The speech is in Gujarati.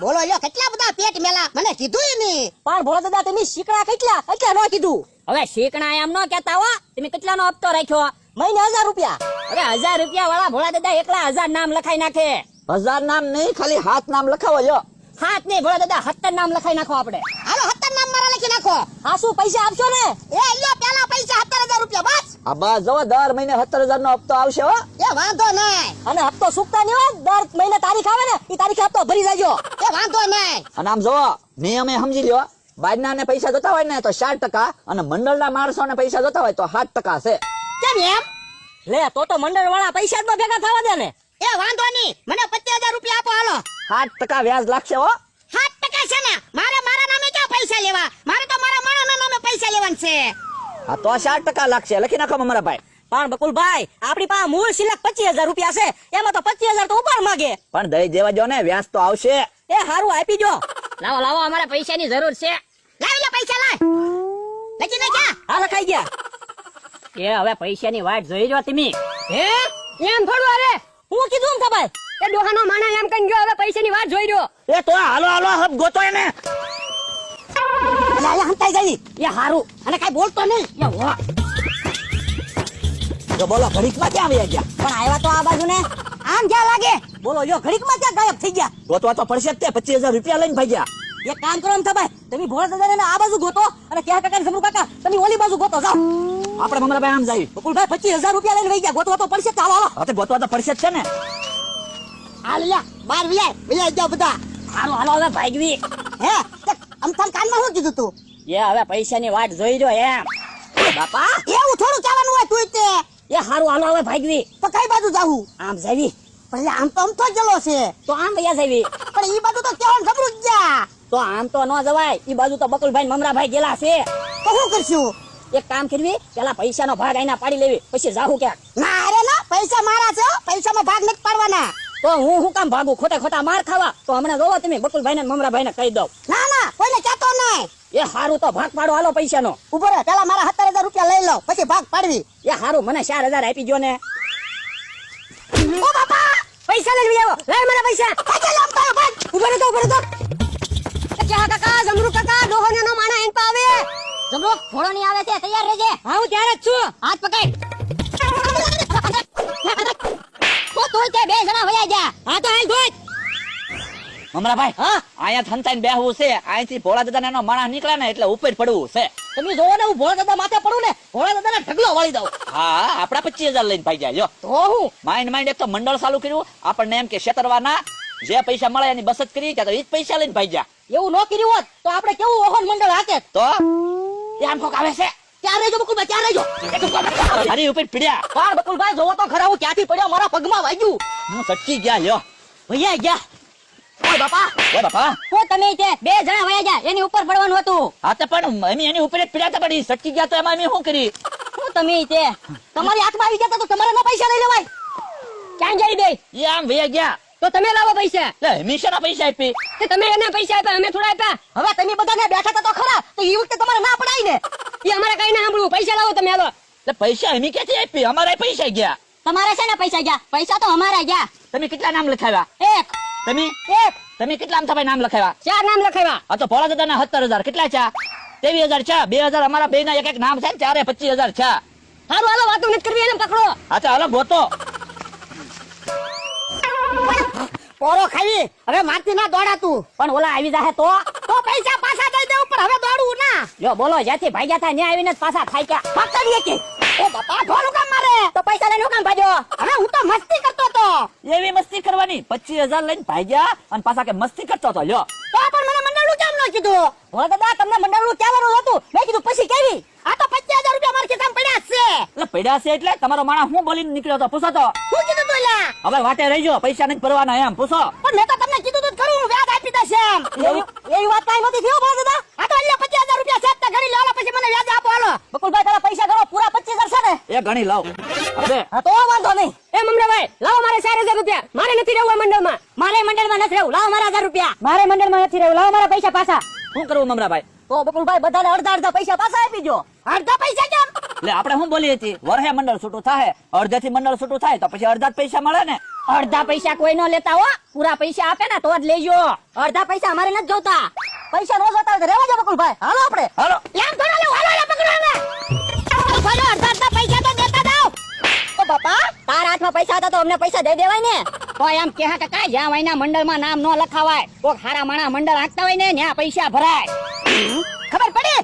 બોલો લ્યો કેટલા બધા પેટ મેલા? મને કીધું નહીં પણ ભોળા દાદા તમે શીકડા કેટલા? કેટલા નો કીધું? હવે શીકણા એમ નો કેતા હો. તમે કેટલાનો હપ્તો રાખ્યો? મહિને હજાર રૂપિયા. અરે હજાર રૂપિયા વાળા ભોળા દાદા એકલા હજાર નામ લખાઈ નાખે. હજાર નામ નહીં ખાલી હાથ નામ લખાવો લ્યો. હાથ નહીં ભોળા દાદા હત્તર નામ લખાઈ નાખો આપણે. હાલો સત્તર નામ મારા લખી નાખો. હા શું પૈસા આપશો ને? એ લ્યો પેલા પૈસા સત્તર હજાર રૂપિયા બસ. આ બસ જો દર મહિને સત્તર હજાર નો હપ્તો આવશે હો. એ વાંધો નહીં. અને હપ્તો સુકતા નહીં હોય દર મહિને તારીખ આવે એ ભરી જાજો એ વાંધો નહીં. અને આમ જો નિયમે સમજી લ્યો બાજના ને પૈસા જોતા હોય ને તો સાત ટકા અને મંડળ ના માણસો ને પૈસા જોતા હોય તો સાત ટકા છે. કેમ એમ? લે તો તો મંડળ વાળા પૈસા જ ભેગા થવા દે ને. એ વાંધો નહીં. મને પચીસ હજાર રૂપિયા આપો હાલો. સાત ટકા વ્યાજ લાગશે હો. સાત ટકા છે ને? મારે મારા નામે ક્યાં પૈસા લેવા? મારે તો મારા માણસ નામે પૈસા લેવાના છે. હા તો સાત ટકા લાગશે. લખી નાખો અમારા ભાઈ. પણ બકુલભાઈ આપણી પાસે મૂળ સિલક પચીસ હજાર રૂપિયા છે. એમાં તો પચીસ હજાર તો ઉપાડ માંગે. પણ દઈ દેવા જો ને વ્યાજ તો આવશે. એ હારું આપી જો લાવો લાવો અમારે પૈસાની જરૂર છે. લાવી લે પૈસા લાય. લખી દે ક્યાં? હા લખાઈ ગયા. એ હવે પૈસાની વાટ જોઈ જો તમે. હે? એમ થોડું અરે. હું કીધું ને ભાઈ એ ડોહાનો માણા એમ કઈ ગયો હવે પૈસાની વાત જોઈ રહ્યો. એ તો હાલો હાલો હબ ગોતો એને. હંતાઈ ગઈ. એ હારું. અને કઈ બોલતો નહીં. એ હો. જો બોલો ઘડીકમાં ક્યાં આવી ગયા? પણ આવ્યા તો આ બાજુ ને આમ ક્યાં લાગે. બોલો યો ઘડીકમાં ક્યાં ગાયબ થઈ ગયા? ગોતવા તો પડશે જ તે પચીસ હજાર રૂપિયા લઈને ભાગ્યા. એક કામ કરો ને ભાઈ તમે ભોળા દાદાને આ બાજુ ગોતો અને ક્યાં કાકા ને કાકા તમે ઓલી બાજુ ગોતો જાઓ. આપણે મમરા ભાઈ આમ જાય. બકુલભાઈ પચીસ હજાર રૂપિયા લઈને વહી ગયા ગોતવા તો પડશે ચાલો હાલો. હા ગોતવા તો પડશે જ છે ને. હાલ લ્યા બાર વિલાય વિયાય જાઓ બધા. હાલો હાલો હવે ભાગવી. હે તે અમથાન કાનમાં શું કીધું તું? એ હવે પૈસાની વાટ જોઈ જો એમ. બાપા. એવું થોડું ચાલવાનું હોય તું તે. એ હારું હાલો હવે ભાગવી. તો કઈ બાજુ જાવું? આમ જાવી. પણ આમ તો અમથો જલો છે. તો આમ વયા જાવી. પણ ઈ બાજુ તો કેવાનું ખબરું ગયા તો આમ તો ન જવાય. ઈ બાજુ તો બકુલભાઈ મમરા મમરાભાઈ ગેલા છે. તો શું કરશું? એક કામ કરવી પેલા પૈસાનો ભાગ આઈના પાડી લેવી. પછી જાહુ ક્યાંક. ના અરે ના પૈસા મારા છે પૈસા પૈસામાં ભાગ નથી પાડવાના. તો હું હું કામ ભાગું? ખોટા ખોટા માર ખાવા? તો હમણાં જોવો તમે બકુલભાઈ ને મમરાભાઈ ને કહી દઉં. ના ના કોઈને કહેતો નહીં. એ હારું તો ભાગ પાડો હાલો પૈસાનો. ઊભો પેલા મારા સત્તર હજાર રૂપિયા લઈ લો પછી ભાગ પાડવી. એ હારું મને ચાર હજાર આપી ગયો ને. ઓ બાપા! પૈસા લઈ આવો લાય મારા પૈસા. લાવ તો ઊભો રહેતો ઊભો ક્યાં કાકા જમરૂ કાકા ડોહોને નો માણા એન પાવે જમરો ઘોડો ની આવે છે તૈયાર રહેજે. હા હું ત્યારે જ છું. હાથ પકડ. તો તોય તે બે જણા વયા જા. હા તો હાલ ધોઈ. મમરા ભાઈ હા? અહીંયા થનતાઈને બેહવું છે અહીંથી ભોળા દાદા એનો માણસ નીકળે ને એટલે ઉપર પડવું છે. તમે જોવો ને હું ભોળા દાદા માથે પડું ને ભોળા દાદા ઢગલો વાળી દઉં. હા આપડા પચીસ હજાર લઈને ભાઈ જાય તો હું? માઇન્ડ માઇન્ડ એક તો મંડળ ચાલુ કર્યું આપણને એમ કે શેતરવાના જે પૈસા મળે એની બચત કરી કે તો એ જ પૈસા લઈને ભાઈ જા એવું ન કર્યું હોત તો આપણે કેવું ઓહન મંડળ હાકે? તો? ત્યાં કોક આવે છે? ક્યાં રહેજો બકુલભાઈ ક્યાં રહેજો. અરે ઉપર પીડ્યા. પણ બકુલભાઈ જોવો તો ખરા હું ક્યાંથી પડ્યો મારા પગમાં વાગ્યું. હું સટકી ગયા લ્યો. ભૈયા ગયા. ઓય બાપા. ઓય બાપા. હું તમે તે બે જણા વયા જા એની ઉપર પડવાનું હતું. હા તો પણ અમે એની ઉપર જ પીડ્યા હતા સટકી ગયા તો એમાં અમે શું કરી? હું તમે તે તમારી હાથમાં આવી જતા તો તમારે ના પૈસા લઈ લેવાય. ક્યાં જઈ બે? એ આમ વયા ગયા. તો તમે લાવો પૈસા. એટલે હંમેશા પૈસા આપી. કે તમે એને પૈસા આપ્યા અમે થોડા આપ્યા. હવે તમે બધાને બેઠા તો ખરા તો એ વખતે તમારે ના પડાય ને. એ અમારે કઈ ના સાંભળવું. પૈસા લાવો તમે હાલો. એટલે પૈસા અમે ક્યાંથી આપી અમારા પૈસા ગયા. તમારે છે ને પૈસા ગયા? પૈસા તો અમારા ગયા. તમે કેટલા નામ લખાવ્યા? એક. તમે? એક. તમે કેટલા આમ નામ લખાવ્યા? ચાર નામ લખાવ્યા. આ તો ભોળા દાદા ના સત્તર હજાર. કેટલા છે? ત્રેવીસ હજાર છે. બે હજાર અમારા બે ના એક એક નામ છે ચારે પચીસ હજાર છે. હારું હાલો વાતો નથી કરવી એને પકડો. અચ્છા હાલો ગોતો. પોરો ખાઈ. હવે મારતી ના દોડા તું. પણ ઓલા આવી જાહે તો. તો પૈસા પાછા દઈ દેવું પણ હવે દોડવું ના. જો બોલો જ્યાંથી ભાગ્યા થાય ત્યાં આવીને પાછા થાય ક્યાં? પકડીએ ઓ બાપા ઢોલ કામ મારે. તો પૈસા લઈને હું કામ ભાજો હવે હું તો મસ્તી કરતો તો એવી મસ્તી કરવાની? પચીસ હજાર લઈને ભાગ્યા અને પાછા કે મસ્તી કરતો હતો લ્યો. તો પણ મને મંડળનું કેમ ન કીધું? હો દાદા તમને મંડળનું કહેવાનું હતું. મેં કીધું પછી કેવી? આ તો પચીસ હજાર રૂપિયા મારા ખિસ્સામાં પડ્યા છે. એટલે પડ્યા છે એટલે તમારો માણસ હું બોલીને નીકળ્યો હતો પૂછો તો. શું કીધું તું હવે વાટે રહીજો પૈસા નથી ભરવાના એમ પૂછો. પણ મેં તો તમને કીધું તું ખરું હું વ્યાજ આપી દેશે એમ. એવી વાત કાંઈ નથી થયો દાદા આ તો એટલે પચીસ હજાર રૂપિયા છે જ તે ઘડી લો હાલો પછી મને વ્યાજ આપો હાલો બકુલભાઈ તારા પૈસા ગણો પૂરા પચીસ હજાર છે ને એ ગણી લાવ. હવે હા તો વાંધો નહીં. એ મમરાભાઈ લાવો મારે 4000 રૂપિયા. મારે નથી રહેવું મંડળમાં. મારે મંડળમાં નથી રહેવું. લાવો મારા 1000 રૂપિયા. મારે મંડળમાં નથી રહેવું. લાવો મારા પૈસા પાછા. શું કરવું મમરાભાઈ? તો બકુલભાઈ બધાને અડધા અડધા પૈસા પાછા આપી દો અડધા પૈસા કેમ? એટલે આપણે શું બોલીએ છીએ? વરહે મંડળ છૂટું થાય અડધેથી મંડળ છૂટું થાય તો પછી અડધા જ પૈસા મળે ને? અડધા પૈસા કોઈ નો લેતા હો. પૂરા પૈસા આપે ને તો જ લેજો. અડધા પૈસા અમારે નથી જોતા. પૈસા નો જોતા રેવા જો બકુલભાઈ. હાલો આપણે. હાલો. એમ થોડા બાપા તારા હાથમાં પૈસા હતા તો અમને પૈસા દઈ દેવાય ને. તો એમ કે કાંઈ જ્યાં હોય મંડળ મંડળમાં નામ ન લખાવાય, કોક હારા માણા મંડળ હાંકતા હોય ને, ત્યાં પૈસા ભરાય. ખબર પડી?